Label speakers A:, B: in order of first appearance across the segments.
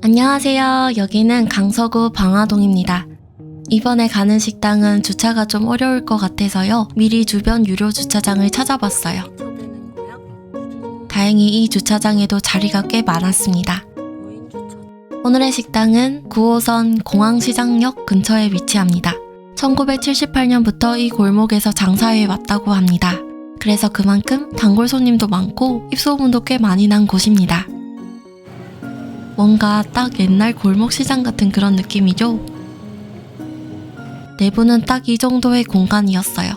A: 안녕하세요. 여기는 강서구 방화동입니다. 이번에 가는 식당은 주차가 좀 어려울 것 같아서요. 미리 주변 유료 주차장을 찾아봤어요. 다행히 이 주차장에도 자리가 꽤 많았습니다. 오늘의 식당은 9호선 공항시장역 근처에 위치합니다. 1978년부터 이 골목에서 장사해 왔다고 합니다. 그래서 그만큼 단골 손님도 많고 입소문도 꽤 많이 난 곳입니다. 뭔가 딱 옛날 골목 시장 같은 그런 느낌이죠? 내부는 딱 이 정도의 공간이었어요.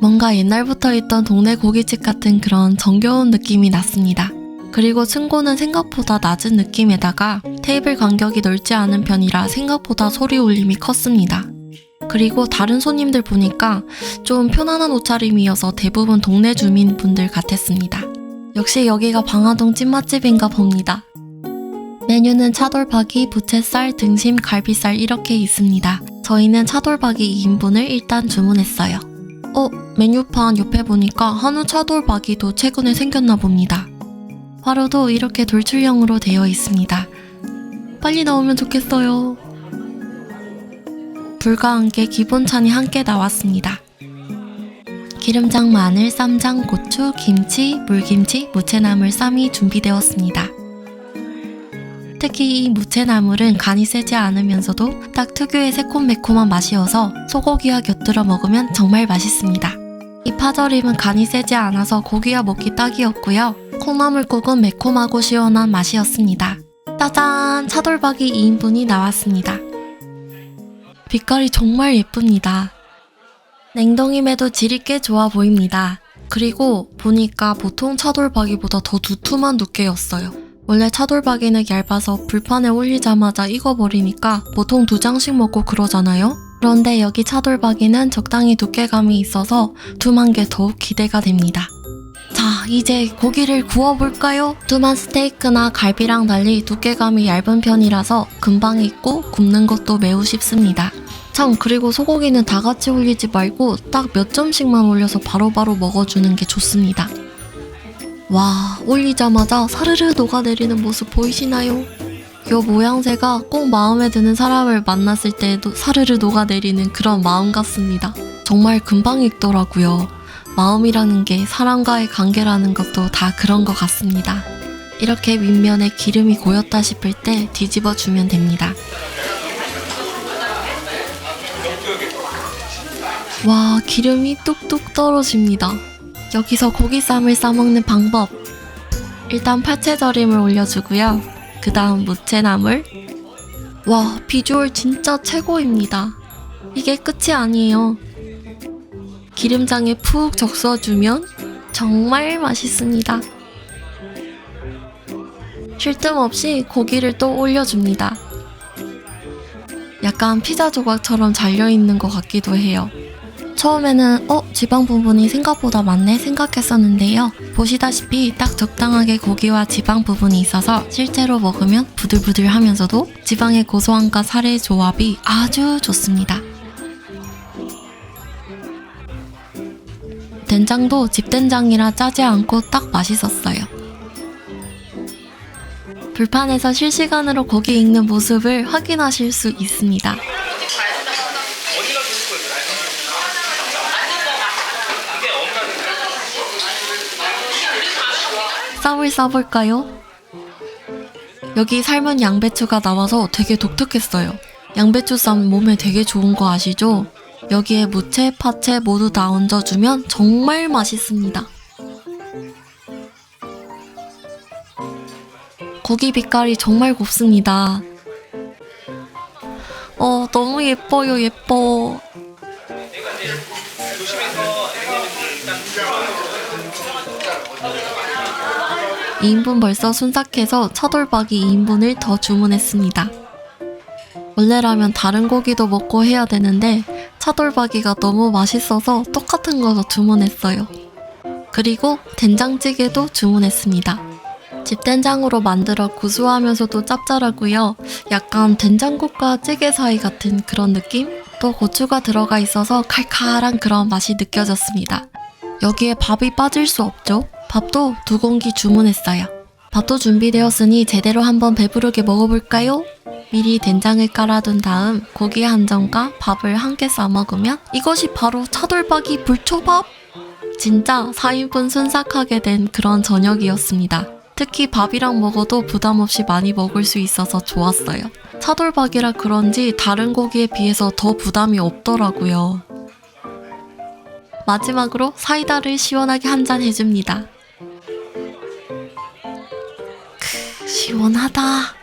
A: 뭔가 옛날부터 있던 동네 고깃집 같은 그런 정겨운 느낌이 났습니다. 그리고 층고는 생각보다 낮은 느낌에다가 테이블 간격이 넓지 않은 편이라 생각보다 소리 울림이 컸습니다. 그리고 다른 손님들 보니까 좀 편안한 옷차림이어서 대부분 동네 주민분들 같았습니다. 역시 여기가 방화동 찐맛집인가 봅니다. 메뉴는 차돌박이, 부채살, 등심, 갈비살 이렇게 있습니다. 저희는 차돌박이 2인분을 일단 주문했어요. 어, 메뉴판 옆에 보니까 한우 차돌박이도 최근에 생겼나 봅니다. 화로도 이렇게 돌출형으로 되어 있습니다. 빨리 나오면 좋겠어요. 불과 함께 기본 찬이 함께 나왔습니다. 기름장, 마늘, 쌈장, 고추, 김치, 물김치, 무채나물, 쌈이 준비되었습니다. 특히 이 무채나물은 간이 세지 않으면서도 딱 특유의 새콤매콤한 맛이어서 소고기와 곁들여 먹으면 정말 맛있습니다. 이 파절임은 간이 세지 않아서 고기와 먹기 딱이었고요. 콩나물국은 매콤하고 시원한 맛이었습니다. 짜잔! 차돌박이 2인분이 나왔습니다. 빛깔이 정말 예쁩니다. 냉동임에도 질이 꽤 좋아 보입니다. 그리고 보니까 보통 차돌박이보다 더 두툼한 두께였어요. 원래 차돌박이는 얇아서 불판에 올리자마자 익어버리니까 보통 두 장씩 먹고 그러잖아요? 그런데 여기 차돌박이는 적당히 두께감이 있어서 두만 게 더욱 기대가 됩니다. 자, 이제 고기를 구워볼까요? 두만 스테이크나 갈비랑 달리 두께감이 얇은 편이라서 금방 익고 굽는 것도 매우 쉽습니다. 참, 그리고 소고기는 다 같이 올리지 말고 딱 몇 점씩만 올려서 바로 바로 먹어주는 게 좋습니다. 와, 올리자마자 사르르 녹아내리는 모습 보이시나요? 요 모양새가 꼭 마음에 드는 사람을 만났을 때에도 사르르 녹아내리는 그런 마음 같습니다. 정말 금방 익더라고요. 마음이라는 게 사람과의 관계라는 것도 다 그런 것 같습니다. 이렇게 윗면에 기름이 고였다 싶을 때 뒤집어 주면 됩니다. 와, 기름이 뚝뚝 떨어집니다. 여기서 고기쌈을 싸먹는 방법. 일단 파채절임을 올려주고요. 그 다음 무채나물. 와, 비주얼 진짜 최고입니다. 이게 끝이 아니에요. 기름장에 푹 적셔주면 정말 맛있습니다. 쉴 틈 없이 고기를 또 올려줍니다. 약간 피자 조각처럼 잘려있는 것 같기도 해요. 처음에는 어 지방 부분이 생각보다 많네 생각했었는데요. 보시다시피 딱 적당하게 고기와 지방 부분이 있어서 실제로 먹으면 부들부들하면서도 지방의 고소함과 살의 조합이 아주 좋습니다. 된장도 집된장이라 짜지 않고 딱 맛있었어요. 불판에서 실시간으로 고기 익는 모습을 확인하실 수 있습니다. 쌈을 싸볼까요? 여기 삶은 양배추가 나와서 되게 독특했어요. 양배추 쌈 몸에 되게 좋은 거 아시죠? 여기에 무채, 파채 모두 다 얹어주면 정말 맛있습니다. 고기 빛깔이 정말 곱습니다. 어, 너무 예뻐요, 예뻐. 2인분 벌써 순삭해서 차돌박이 2인분을 더 주문했습니다. 원래라면 다른 고기도 먹고 해야 되는데 차돌박이가 너무 맛있어서 똑같은 거 주문했어요. 그리고 된장찌개도 주문했습니다. 집된장으로 만들어 구수하면서도 짭짤하고요. 약간 된장국과 찌개 사이 같은 그런 느낌? 또 고추가 들어가 있어서 칼칼한 그런 맛이 느껴졌습니다. 여기에 밥이 빠질 수 없죠. 밥도 두 공기 주문했어요. 밥도 준비되었으니 제대로 한번 배부르게 먹어볼까요? 미리 된장을 깔아둔 다음 고기 한 점과 밥을 함께 싸먹으면 이것이 바로 차돌박이 불초밥! 진짜 4인분 순삭하게 된 그런 저녁이었습니다. 특히 밥이랑 먹어도 부담 없이 많이 먹을 수 있어서 좋았어요. 차돌박이라 그런지 다른 고기에 비해서 더 부담이 없더라고요. 마지막으로 사이다를 시원하게 한 잔 해줍니다. 크, 시원하다.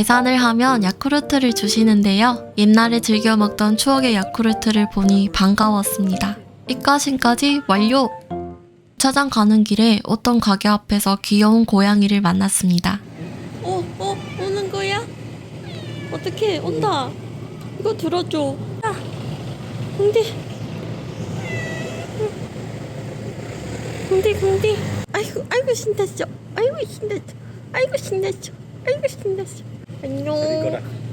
A: 계산을 하면 야쿠르트를 주시는데요. 옛날에 즐겨 먹던 추억의 야쿠르트를 보니 반가웠습니다. 입가심까지 완료! 주차장 가는 길에 어떤 가게 앞에서 귀여운 고양이를 만났습니다.
B: 어, 어, 오는 거야? 어떻게 온다. 이거 들어줘. 야, 공디. 공디, 공디. 아이고, 아이고 신났어. 아이고 신났어. 아이고 신났어. 아이고 신났어. 안녕.